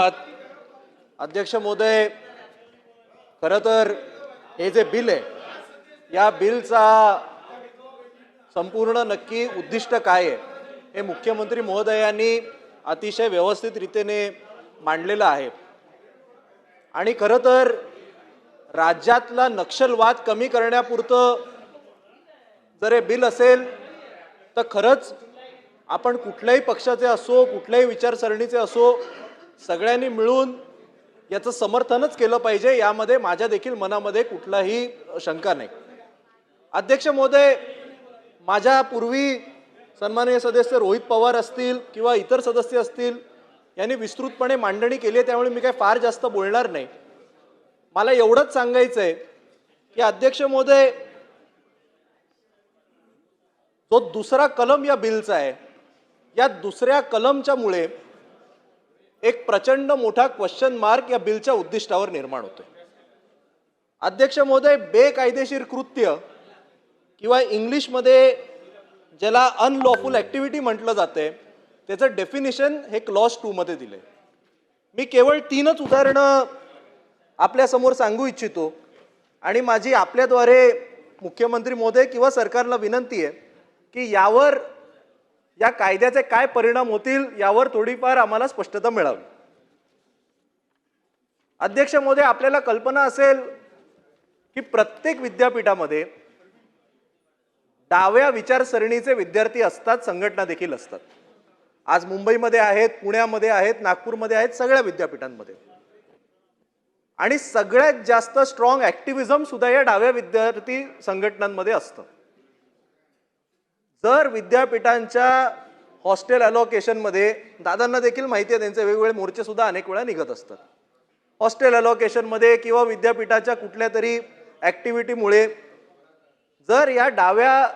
अध्यक्ष महोदय खरं तर हे जे बिल आहे या बिलचा संपूर्ण नक्की उद्दिष्ट काय आहे हे मुख्यमंत्री महोदयांनी अतिशय व्यवस्थित रीतीने मांडलेलं आहे. आणि खरं तर राज्यातला नक्षलवाद कमी करण्यापुरतं जर हे बिल असेल तर खरंच आपण कुठल्याही पक्षाचे असो कुठल्याही विचारसरणीचे असो सगळ्यांनी मिळून याचं समर्थनच केलं पाहिजे यामध्ये माझ्या देखील मनामध्ये कुठलाही शंका नाही. अध्यक्ष महोदय माझ्या पूर्वी सन्माननीय सदस्य रोहित पवार असतील किंवा इतर सदस्य असतील यांनी विस्तृतपणे मांडणी केली आहे त्यामुळे मी काही फार जास्त बोलणार नाही. मला एवढंच सांगायचं आहे की अध्यक्ष महोदय जो दुसरा कलम या बिलचा आहे या दुसऱ्या कलमच्यामुळे एक प्रचंड मोठा क्वेश्चन मार्क या बिलच्या उद्दिष्टावर निर्माण होतोय. अध्यक्ष महोदय बेकायदेशीर कृत्य किंवा इंग्लिशमध्ये ज्याला अनलॉफुल ॲक्टिव्हिटी म्हटलं जाते त्याचं डेफिनेशन हे क्लॉज टूमध्ये दिले मी केवळ तीनच उदाहरणं आपल्यासमोर सांगू इच्छितो आणि माझी आपल्याद्वारे मुख्यमंत्री महोदय किंवा सरकारला विनंती आहे की यावर या कायद्याचे काय परिणाम होतील यावर थोडीफार आम्हाला स्पष्टता मिळावी. अध्यक्ष मोदय आपल्याला कल्पना असेल की प्रत्येक विद्यापीठामध्ये डाव्या विचारसरणीचे विद्यार्थी असतात संघटना देखील असतात. आज मुंबईमध्ये आहेत पुण्यामध्ये आहेत नागपूरमध्ये आहेत सगळ्या विद्यापीठांमध्ये. आणि सगळ्यात जास्त स्ट्रॉंग ऍक्टिव्हिझम सुद्धा या डाव्या विद्यार्थी संघटनांमध्ये असतं. जर विद्यापीठांच्या हॉस्टेल अलोकेशनमध्ये दादांना देखील माहिती आहे त्यांचे वेगवेगळे मोर्चे सुद्धा अनेक वेळा निघत असतात. हॉस्टेल अलोकेशनमध्ये किंवा विद्यापीठाच्या कुठल्या तरी ॲक्टिव्हिटीमुळे जर या डाव्या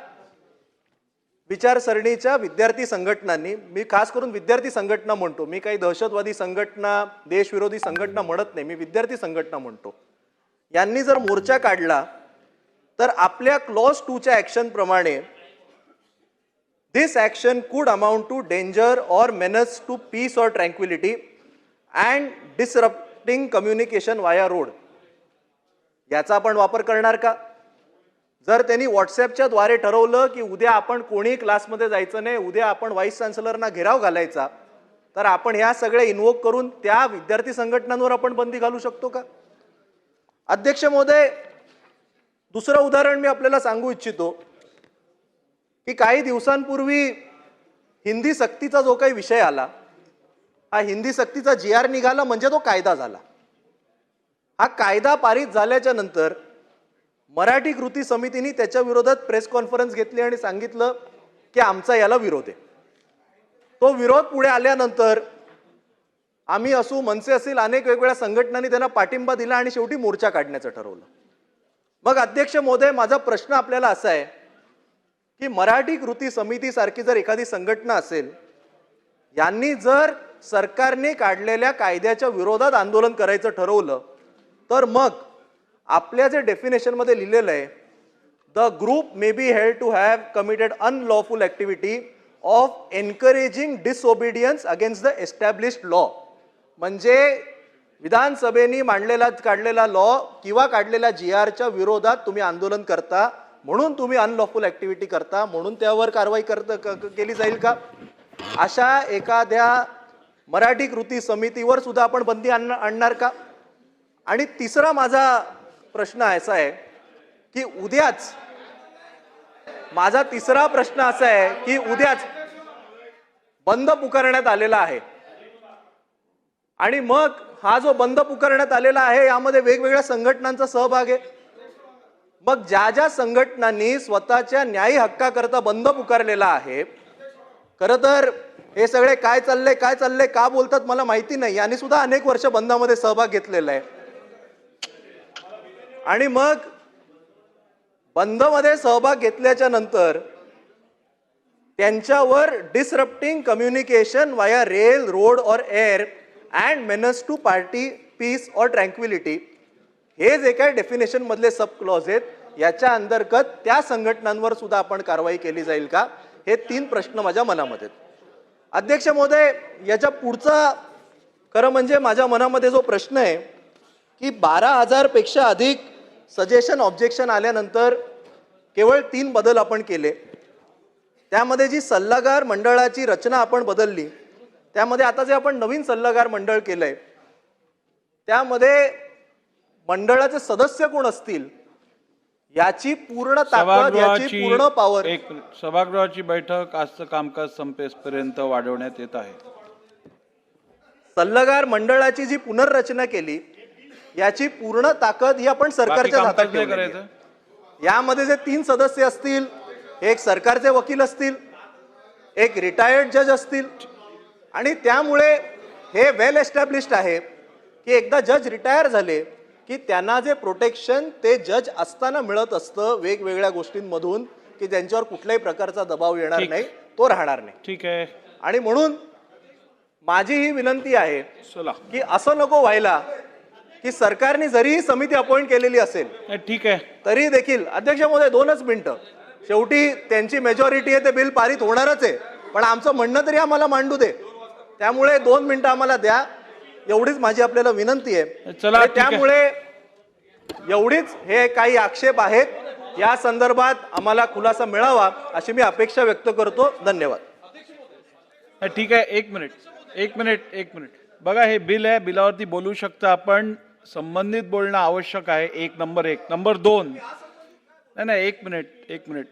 विचारसरणीच्या विद्यार्थी संघटनांनी मी खास करून विद्यार्थी संघटना म्हणतो मी काही दहशतवादी संघटना देशविरोधी संघटना म्हणत नाही मी विद्यार्थी संघटना म्हणतो. यांनी जर मोर्चा काढला तर आपल्या क्लॉज टूच्या ॲक्शनप्रमाणे This action could amount to danger or menace to peace or tranquility and disrupting communication via road. याचा आपण वापर करणार का? जर त्यांनी व्हॉट्सॲपच्या द्वारे ठरवलं की उद्या आपण कोणी क्लासमध्ये जायचं नाही उद्या आपण व्हाईस चान्सलरना घेराव घालायचा तर आपण ह्या सगळ्या इन्वोक करून त्या विद्यार्थी संघटनांवर आपण बंदी घालू शकतो का? अध्यक्ष महोदय दुसरं उदाहरण मी आपल्याला सांगू इच्छितो. की काही दिवसांपूर्वी हिंदी सक्तीचा जो काही विषय आला हा हिंदी सक्तीचा जी आर निघाला म्हणजे तो कायदा झाला. हा कायदा पारित झाल्याच्यानंतर मराठी कृती समितीने त्याच्या विरोधात प्रेस कॉन्फरन्स घेतली आणि सांगितलं की आमचा याला विरोध आहे. तो विरोध पुढे आल्यानंतर आम्ही असू मनसे असेल अनेक वेगवेगळ्या संघटनांनी त्यांना पाठिंबा दिला आणि शेवटी मोर्चा काढण्याचं ठरवलं. मग अध्यक्ष महोदय माझा प्रश्न आपल्याला असा आहे की मराठी कृती समितीसारखी जर एखादी संघटना असेल यांनी जर सरकारने काढलेल्या कायद्याच्या विरोधात आंदोलन करायचं ठरवलं तर मग आपल्या जे डेफिनेशनमध्ये लिहिलेलं आहे the group may be held to have committed unlawful activity of encouraging disobedience against the established law. म्हणजे विधानसभेने मांडलेला काढलेला लॉ किंवा काढलेल्या जी आरच्या विरोधात तुम्ही आंदोलन करता म्हणून तुम्ही अनलॉफुल ॲक्टिव्हिटी करता म्हणून त्यावर कारवाई करत क- केली जाईल का? अशा एखाद्या मराठी कृती समितीवर सुद्धा आपण बंदी आण आणणार का? आणि तिसरा माझा प्रश्न असा आहे की उद्याच माझा तिसरा प्रश्न असा आहे की उद्याच बंद पुकारण्यात आलेला आहे. आणि मग हा जो बंद पुकारण्यात आलेला आहे यामध्ये वेगवेगळ्या संघटनांचा सहभाग आहे. मग ज्या ज्या संघटनांनी स्वतःच्या न्यायी हक्काकरता बंद पुकारलेला आहे खरं तर हे सगळे काय चालले काय चालले का बोलतात मला माहिती नाही. यांनी सुद्धा अनेक वर्ष बंदामध्ये सहभाग घेतलेला आहे. आणि मग बंदमध्ये सहभाग घेतल्याच्या नंतर त्यांच्यावर disrupting communication via rail road और air and menace to party peace और ट्रँक्विलिटी हे जे काय डेफिनेशनमधले सब क्लॉज आहेत याच्या अंतर्गत त्या संघटनांवर सुद्धा आपण कारवाई केली जाईल का हे तीन प्रश्न माझ्या मनामध्ये आहेत. अध्यक्ष महोदय याच्या पुढचा खरं म्हणजे माझ्या मनामध्ये जो प्रश्न आहे की बारा हजारपेक्षा अधिक सजेशन ऑब्जेक्शन आल्यानंतर केवळ तीन बदल आपण केले त्यामध्ये जी सल्लागार मंडळाची रचना आपण बदलली त्यामध्ये आता जे आपण नवीन सल्लागार मंडळ केलं आहे त्यामध्ये मंडळाचे सदस्य कोण असतील? याची पूर्ण ताकद याची पूर्ण पॉवर एक. सभागृहाची बैठक आजचं कामकाज संपेसपर्यंत वाढवण्यात येत आहे. सल्लागार मंडळाची जी पुनर्रचना केली याची पूर्ण ताकद ही आपण सरकारच्या हातात यामध्ये जे तीन सदस्य असतील एक सरकारचे वकील असतील एक रिटायर्ड जज असतील आणि त्यामुळे हे वेल एस्टॅब्लिश्ड आहे की एकदा जज रिटायर झाले की त्यांना जे प्रोटेक्शन ते जज असताना मिळत असतं वेगवेगळ्या गोष्टींमधून की ज्यांच्यावर कुठल्याही प्रकारचा दबाव येणार. नाही तो राहणार नाही. ठीक आहे. आणि म्हणून माझी ही विनंती आहे की असं नको व्हायला की सरकारने जरी ही समिती अपॉइंट केलेली असेल ठीक आहे. तरी देखील अध्यक्ष महोदय दोनच मिनिटं. शेवटी त्यांची मेजॉरिटी आहे ते बिल पारित होणारच आहे. पण आमचं म्हणणं तरी आम्हाला मांडू दे. त्यामुळे दोन मिनिटं आम्हाला द्या. एवढीच माझी आपल्याला विनंती आहे. चला. त्यामुळे एवढीच हे काही आक्षेप आहेत. या संदर्भात आम्हाला खुलासा मिळावा अशी मी अपेक्षा व्यक्त करतो. धन्यवाद. ठीक आहे एक मिनिट एक मिनिट एक मिनिट. बघा हे बिल आहे बिलावरती बोलू शकता आपण. संबंधित बोलणं आवश्यक आहे. एक नंबर एक. नंबर दोन. नाही नाही एक मिनिट एक मिनिट.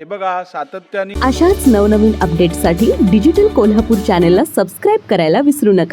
हे बघा सातत्याने अशाच नवनवीन अपडेट्ससाठी डिजिटल कोल्हापूर चॅनेलला सबस्क्राईब करायला विसरू नका.